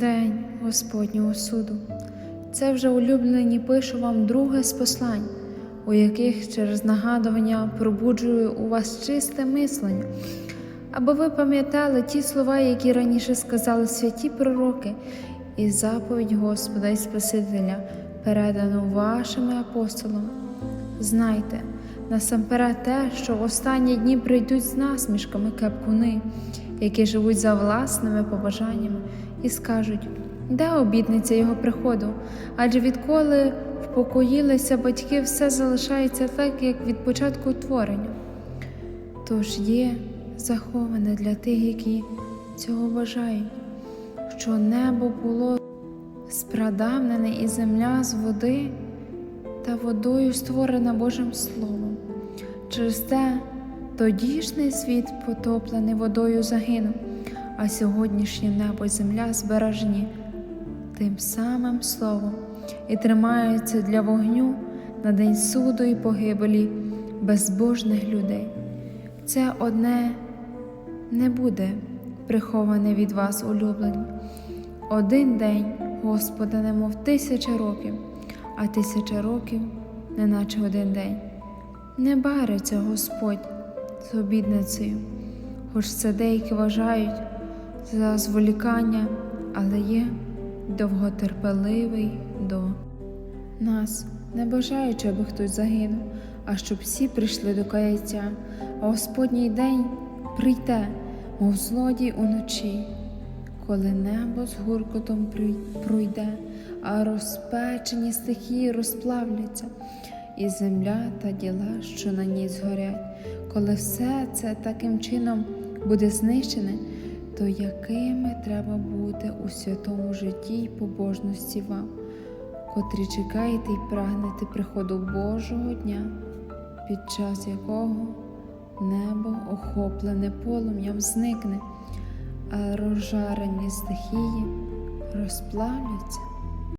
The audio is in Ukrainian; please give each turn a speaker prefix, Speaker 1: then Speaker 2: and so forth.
Speaker 1: День Господнього суду. Це вже улюблені пишу вам друге з послань, у яких через нагадування пробуджую у вас чисте мислення, аби ви пам'ятали ті слова, які раніше сказали святі пророки, і заповідь Господа і Спасителя, передану вашими апостолами. Знайте, насамперед те, що в останні дні прийдуть з насмішками кепкуни, які живуть за власними побажаннями, і скажуть, де обітниця його приходу? Адже відколи впокоїлися батьки, все залишається так, як від початку творення. Тож є заховане для тих, які цього бажають, що небо було спрадавнене і земля з води та водою створена Божим Словом. Через те тодішній світ, потоплений водою, загинув, а сьогоднішнє небо і земля збережені тим самим словом і тримаються для вогню на день суду і погибелі безбожних людей. Це одне не буде приховане від вас, улюблені. Один день Господа, немов тисяча років, а тисяча років, неначе один день. Не бариться Господь з обідницею, хоч це деякі вважають за зволікання, але є довготерпеливий до нас, не бажаючи, аби хтось загинув, а щоб всі прийшли до каяття, а Господній день прийде, мов злодій уночі, коли небо з гуркотом пройде, а розпечені стихії розплавляться, і земля та діла, що на ній згорять, коли все це таким чином буде знищене, то якими треба бути у святому житті й побожності вам, котрі чекаєте й прагнете приходу Божого дня, під час якого небо охоплене полум'ям зникне, а розжарені стихії розплавляться